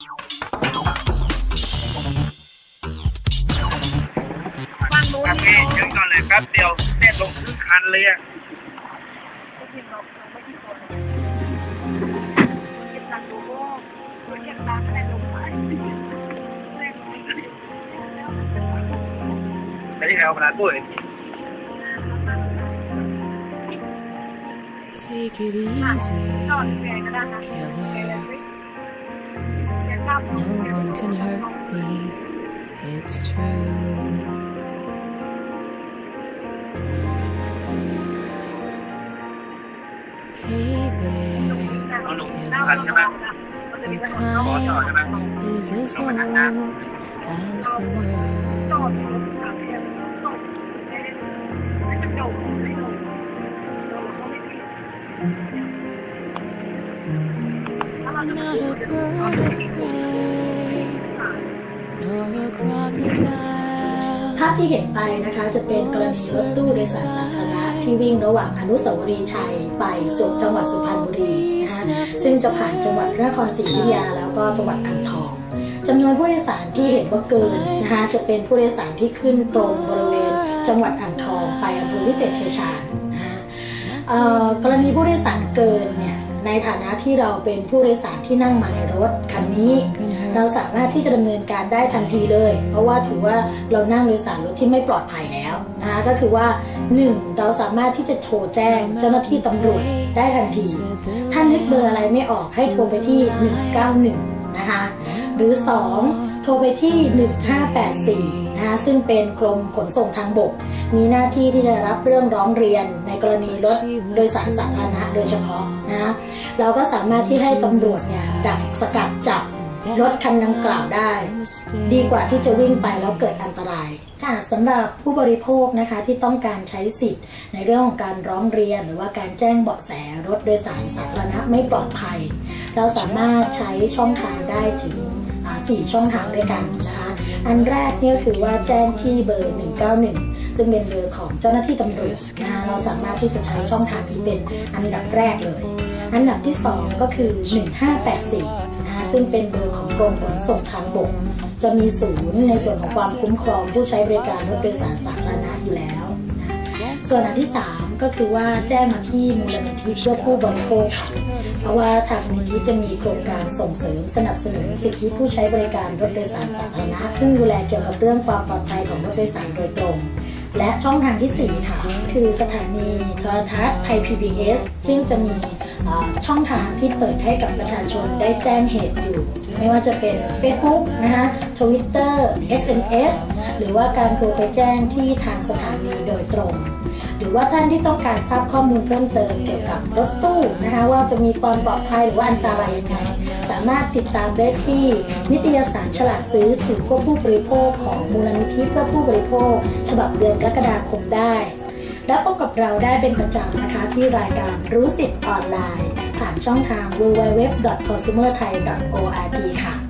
ฟังรู้ครับนี่พี่ยืนก่อนเลยแป๊บเดียวเต้นลงครึ่งคันเลยอะกินเราไม่ที่คนกินตังดูโก้เก็บตังอะไรลงไปไม่ได้เอาขนาดด้วย Take it นอน easy, แกก็ได้นะ killer. No one can hurt me, it's true. Hey there. Your kind is as old as the world. Not a bird of prey, nor a crocodile. ภาพที่เห็นไปนะคะจะเป็นกรณีรถตู้โดยสารสาธารณะที่วิ่งระหว่างอนุสาวรีย์ชัยไปสู่จังหวัดสุพรรณบุรีนะคะซึ่งจะผ่านจังหวัดพระนครศรีอยุธยาแล้วก็จังหวัดอ่างทองจำนวนผู้โดยสารที่เห็นว่าเกินนะคะจะเป็นผู้โดยสารที่ขึ้นตรงบริเวณ จังหวัดอ่างทอง ไปอำเภอวิเศษชัยชาญนะคะกรณีผู้โดยสารเกินเนี่ย ในฐานะที่เราเป็นผู้โดยสารที่นั่งมาในรถคันนี้ เราสามารถที่จะดำเนินการได้ทันทีเลย เพราะว่าถือว่าเรานั่งโดยสารรถที่ไม่ปลอดภัยแล้วนะคะก็คือว่า 1. เราสามารถที่จะโทรแจ้งเจ้าหน้าที่ตำรวจได้ทันที ถ้านึกเบอร์อะไรไม่ออกให้โทรไปที่ 191 นะคะหรือ2โทรไปที่ 1584นะคะซึ่งเป็นกรมขนส่งทางบก มีหน้าที่ที่จะรับเรื่องร้องเรียนในกรณีรถโดยสารสาธารณะโดยเฉพาะนะเราก็สามารถที่ให้ตำรวจเนี่ยดักสกัดจับรถคันดังกล่าวได้ ดีกว่าที่จะวิ่งไปแล้วเกิดอันตรายค่ะสำหรับผู้บริโภคนะคะที่ต้องการใช้สิทธิ์ ในเรื่องของการร้องเรียน หรือว่าการแจ้งเบาะแสรถโดยสารสาธารณะไม่ปลอดภัย เราสามารถใช้ช่องทางได้ถึง อ่าสี่ช่องทางด้วยกันนะคะ อันแรกเนี่ยคือว่าแจ้งที่เบอร์ 191 ซึ่งเป็นเบอร์ของเจ้าหน้าที่ตำรวจนะคะเราสามารถที่จะใช้ช่องทางนี้เป็นอันดับแรกเลย อันดับที่ 2 ก็คือ 1584นะคะซึ่งเป็นเบอร์ของกรมขนส่งทางบก จะมีศูนย์ในส่วนของความคุ้มครองผู้ใช้บริการรถโดยสารสาธารณะอยู่แล้วนะส่วนอันที่ 3 ก็คือว่าแจ้งมาที่มูลนิธิเพื่อผู้บริโภคค่ะเพราะว่าทางมูลนิธิจะมีโครงการส่งเสริมสนับสนุนสิทธิผู้ใช้บริการรถโดยสารสาธารณะซึ่งดูแลเกี่ยวกับเรื่องความปลอดภัยของรถโดยสารโดยตรง และช่องทางที่ 4 ค่ะ คือสถานีโทรทัศน์ไทย PBS ซึ่งจะมีช่องทางที่เปิดให้กับประชาชนได้แจ้งเหตุอยู่ ไม่ว่าจะเป็น Facebook นะคะ Twitter SMS หรือว่าการโทรไปแจ้งที่ทางสถานีโดยตรง หรือว่าท่านที่ต้องการทราบข้อมูลเพิ่มเติมเกี่ยวกับรถตู้นะคะว่าจะมีความปลอดภัยหรือว่าอันตรายยังไงสามารถติดตามได้ที่ นิตยสารฉลาดซื้อสื่อเพื่อผู้บริโภคของมูลนิธิเพื่อผู้บริโภค ฉบับเดือนกรกฎาคมได้ และพบกับเราได้เป็นประจำนะคะที่รายการรู้สิทธิ์ออนไลน์ ผ่านช่องทาง www.consumerthai.org ค่ะ